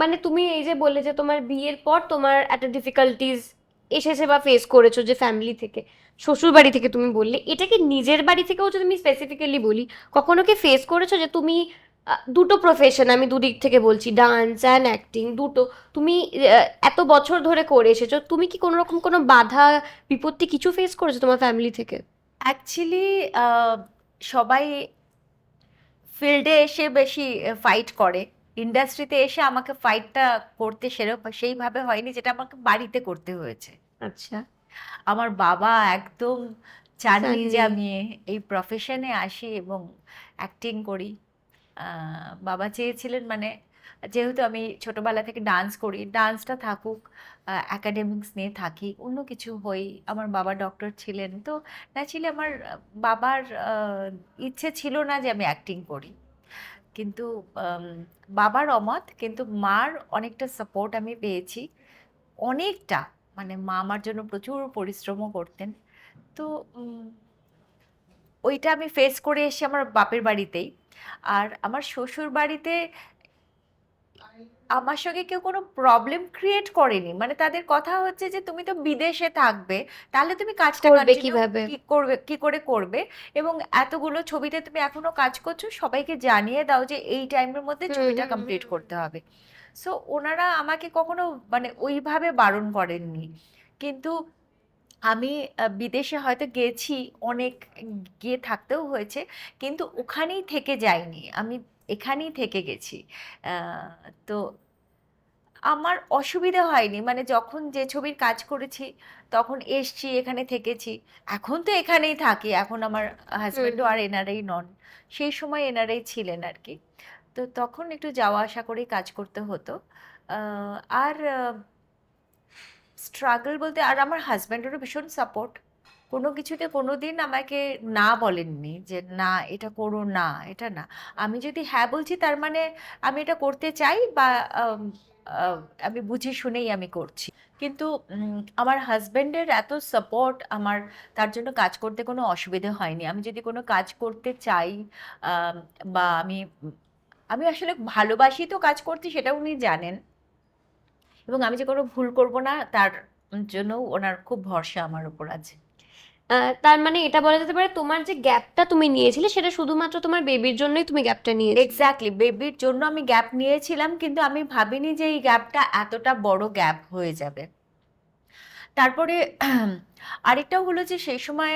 মানে তুমি এই যে বললে যে তোমার বিয়ের পর তোমার একটা ডিফিকাল্টিজ এসেছে বা ফেস করেছ যে ফ্যামিলি থেকে, শ্বশুর বাড়ি থেকে তুমি বললে, এটা কি নিজের বাড়ি থেকেও যদি আমি স্পেসিফিক্যালি বলি, কখনো কি ফেস করেছ যে তুমি দুটো প্রফেশন আমি দুদিক থেকে বলছি ডান্স অ্যান্ড অ্যাক্টিং দুটো, তুমি এত বছর ধরে করে এসেছ, তুমি কি কোনো রকম কোনো বাধা, বিপত্তি কিছু ফেস করেছ তোমার ফ্যামিলি থেকে? অ্যাকচুয়ালি সবাই ফিল্ডে এসে বেশি ফাইট করে। ইন্ডাস্ট্রিতে এসে আমাকে ফাইটটা করতে সেরকম সেইভাবে হয়নি যেটা আমাকে বাড়িতে করতে হয়েছে। আচ্ছা। আমার বাবা একদম চাননি যে আমি এই প্রফেশনে আসি এবং অ্যাক্টিং করি। বাবা চেয়েছিলেন মানে যেহেতু আমি ছোটবেলা থেকে ডান্স করি ডান্সটা থাকুক অ্যাকাডেমিক্স নিয়ে থাকি অন্য কিছু হই আমার বাবা ডক্টর ছিলেন তো ন্যাচুরালি আমার বাবার ইচ্ছে ছিল না যে আমি অ্যাক্টিং করি। কিন্তু বাবার অমত কিন্তু মার অনেকটা সাপোর্ট আমি পেয়েছি। অনেকটা মানে মা আমার জন্য প্রচুর পরিশ্রমও করতেন। তো ওইটা আমি ফেস করে এসে আমার বাপের বাড়িতেই। আর আমার শ্বশুর বাড়িতে আমার সঙ্গে কেউ কোনো প্রবলেম ক্রিয়েট করেনি। মানে তাদের কথা হচ্ছে যে তুমি তো বিদেশে থাকবে তাহলে তুমি কাজটা করবে কীভাবে? কি করবে কি করে করবে? এবং এতগুলো ছবিতে তুমি এখনও কাজ করছ সবাইকে জানিয়ে দাও যে এই টাইমের মধ্যে ছবিটা কমপ্লিট করতে হবে। সো ওনারা আমাকে কখনো মানে ওইভাবে বারণ করেননি। কিন্তু আমি বিদেশে হয়তো গেছি অনেক গিয়ে থাকতেও হয়েছে কিন্তু ওখানেই থেকে যাইনি। আমি এখানেই থেকে গেছি। তো আমার অসুবিধা হয়নি। মানে যখন যে ছবির কাজ করেছি তখন এসছি এখানে থেকেছি। এখন তো এখানেই থাকি। এখন আমার হাজব্যান্ডও আর এনারাই নন। সেই সময় এনারাই ছিলেন আর কি তো তখন একটু যাওয়া আসা করেই কাজ করতে হতো। আর স্ট্রাগল বলতে আর আমার হাজব্যান্ডেরও ভীষণ সাপোর্ট কোনো কিছুতে কোনো দিন আমাকে না বলেননি যে, না, এটা করো না, এটা না। আমি যদি হ্যাঁ বলছি, তার মানে আমি এটা করতে চাই বা, আমি বুঝে শুনেই আমি করছি। কিন্তু আমার হাজব্যান্ডের এত সাপোর্ট আমার, তার জন্য কাজ করতে কোনো অসুবিধা হয়নি। আমি যদি কোনো কাজ করতে চাই বা আমি আমি আসলে ভালোবাসি তো কাজ করতে, সেটা উনি জানেন। এবং আমি যে কোনো ভুল করব না, তার জন্য ওনার খুব ভরসা আমার উপর আছে। তার মানে এটা বলা যেতে পারে তোমার যে গ্যাপটা তুমি নিয়েছিলে, সেটা শুধুমাত্র তোমার বেবির জন্যই তুমি গ্যাপটা নিয়ে এক্স্যাক্টলি বেবির জন্য আমি গ্যাপ নিয়েছিলাম, কিন্তু আমি ভাবিনি যে এই গ্যাপটা এতটা বড় গ্যাপ হয়ে যাবে। তারপরে আরেকটাও হলো যে সেই সময়